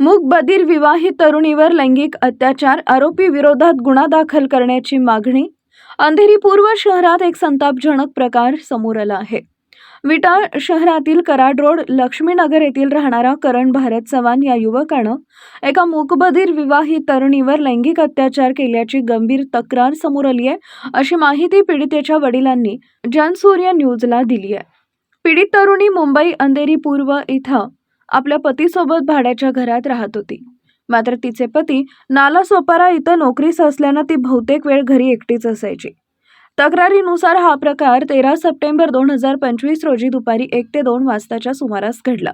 मूकबधीर विवाहित तरुणीवर लैंगिक अत्याचार आरोपी विरोधात गुन्हा दाखल करण्याची मागणी. अंधेरी पूर्व शहरात एक संतापजनक प्रकार समोर आला आहे. विटा शहरातील कराड रोड लक्ष्मीनगर येथील राहणारा करण भारत चव्हाण या युवकानं एका मूकबधीर विवाहित तरुणीवर लैंगिक अत्याचार केल्याची गंभीर तक्रार समोर आली आहे अशी माहिती पीडितेच्या वडिलांनी जनसूर्य न्यूजला दिली आहे. पीडित तरुणी मुंबई अंधेरी पूर्व इथं आपल्या पतीसोबत भाड्याच्या घरात राहत होती. मात्र तिचे पती नालासोपारा इथं नोकरीस असल्यानं ती बहुतेक वेळ घरी एकटीच असायची. तक्रारीनुसार हा प्रकार तेरा सप्टेंबर दोन हजार पंचवीस रोजी दुपारी एक ते दोन वाजताच्या सुमारास घडला.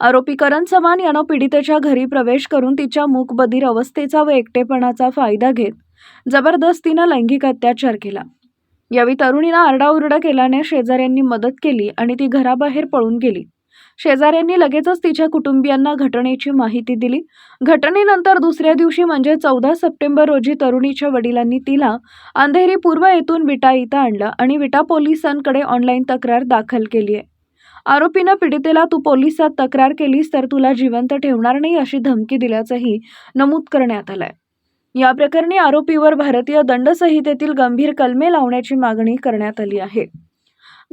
आरोपी करण चव्हाण यानं पीडितेच्या घरी प्रवेश करून तिच्या मूकबधीर अवस्थेचा व एकटेपणाचा फायदा घेत जबरदस्तीनं लैंगिक अत्याचार केला. यावेळी तरुणीनं आरडाओरडा केल्याने शेजाऱ्यांनी मदत केली आणि ती घराबाहेर पळून गेली. शेजाऱ्यांनी लगेचच तिच्या कुटुंबियांना घटनेची माहिती दिली. घटनेनंतर दुसऱ्या दिवशी म्हणजे चौदा सप्टेंबर रोजी तरुणीच्या वडिलांनी तिला अंधेरी पूर्व येथून विटा इथं आणलं आणि विटा पोलिसांकडे ऑनलाईन तक्रार दाखल केली आहे आरोपीनं पीडितेला तू पोलिसात तक्रार केलीस तर तुला जिवंत ठेवणार नाही अशी धमकी दिल्याचंही नमूद करण्यात आलंय. या प्रकरणी आरोपीवर भारतीय दंडसंहितेतील गंभीर कलमे लावण्याची मागणी करण्यात आली आहे.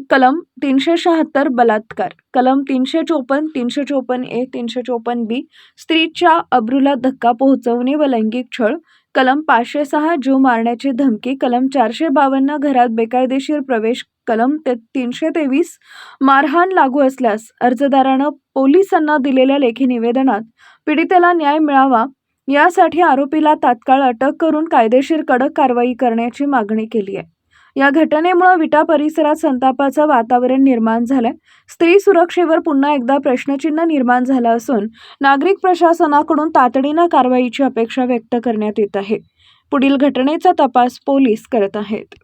कलम तीनशे शहात्तर बलात्कार. कलम तीनशे चोपन्न तीनशे चोपन्न ए तीनशे चोपन्न बी स्त्रीच्या अब्रूला धक्का पोहोचवणे व लैंगिक छळ. कलम पाचशे सहा जीव मारण्याची धमकी. कलम चारशे बावन्न घरात बेकायदेशीर प्रवेश. कलम ते तीनशे तेवीस मारहाण लागू असल्यास अर्जदारानं पोलिसांना दिलेल्या लेखी निवेदनात पीडितेला न्याय मिळावा यासाठी आरोपीला तात्काळ अटक करून कायदेशीर कडक कारवाई करण्याची मागणी केली आहे. या घटनेमुळे विटा परिसरात संतापाचं वातावरण निर्माण झालंय. स्त्री सुरक्षेवर पुन्हा एकदा प्रश्नचिन्ह निर्माण झालं असून नागरिक प्रशासनाकडून तातडीनं कारवाईची अपेक्षा व्यक्त करण्यात येत आहे. पुढील घटनेचा तपास पोलीस करत आहेत.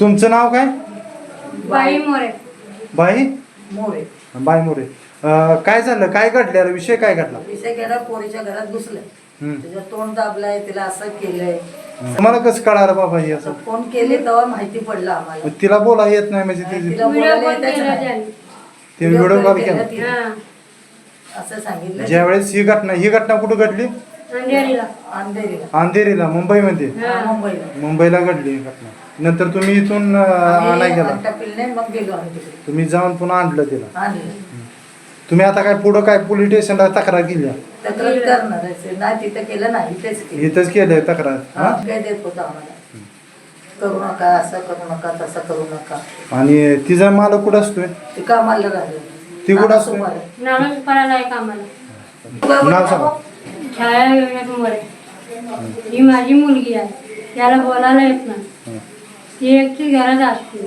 तुमचं नाव काय? बाई मोरे. बाई? मोरे. बाई मोरे. अं, काय झालं? काय घडलेला विषय काय घडला? विषय गेला पोरीच्या घरात घुसले. हम्म. तोंड दाबलंय तिला असं केलंय. तुम्हाला कसं कळालं बाबा हे असं? फोन केले तेव्हा माहिती पडलं आम्हाला. तिला बोला येत नाही म्हणजे ते तिला बोलायला कॉल येतच केला नाही. त्यांनी. ते व्हिडिओ कॉल केला. तिने. हा. असं सांगितलं. ज्या वेळेस ही घटना ही घटना कुठं घडली? अंधेरीला. मुंबईमध्ये? हा. मुंबईला. घडली ही घटना. नंतर तुम्ही इथून आणाय गेला? तुम्ही जाऊन पुन्हा आणलं तिला? तुम्ही आता काय पुढं काय पोलीस स्टेशनला तक्रार केली? तक्रार करणार आहे. नाही तिथं केलं नाही तेच केलं. इथंच केलंय तक्रार? हा? करू नका असं करू नका तसं करू नका. आणि तिचा मालक कुठं असतोय? ती कामाला राहिलं. ती कुठं असते? नाराज पडायला आहे कामाला. नाव सांगा. छाया योजनेत मोरे ही माझी मुलगी आहे. त्याला बोलायला येत नाही. ती एकटी घरात असते.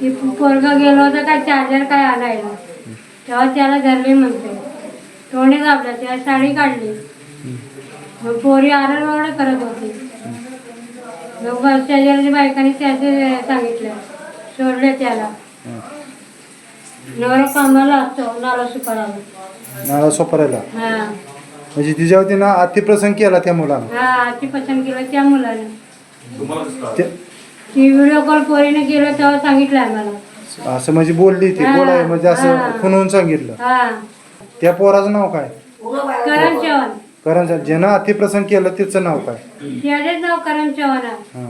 ती पोरगा गेलो होता काय चार्जर काय आणायला. तेव्हा त्याला धरले म्हणते. तोंडे दाबला त्या साडी काढली. मग पोरी आरड करत होती. मग शेजारच्या बायकांनी त्याचे सांगितलं. सोडले त्याला. नवरा कामाला असतो नाला सुपाराला. नाला सोपरायला. हा. म्हणजे तिच्यावर तिनं अतिप्रसंग केला त्या मुलानं हा अति पसंत केलं त्या मुलाने. ते- ती व्हिडिओ कॉल पोरीने केलं तेव्हा सांगितलं आम्हाला असं म्हणजे बोलली ती हा, बोलाय म्हणजे असं. खुनवून सांगितलं. हा. त्या पोराचं नाव काय? करण चव्हाण. कारण ज्यानं अतिप्रसंग केलं तिचं नाव काय? त्याचेच नाव करण चव्हाण आहे. हा.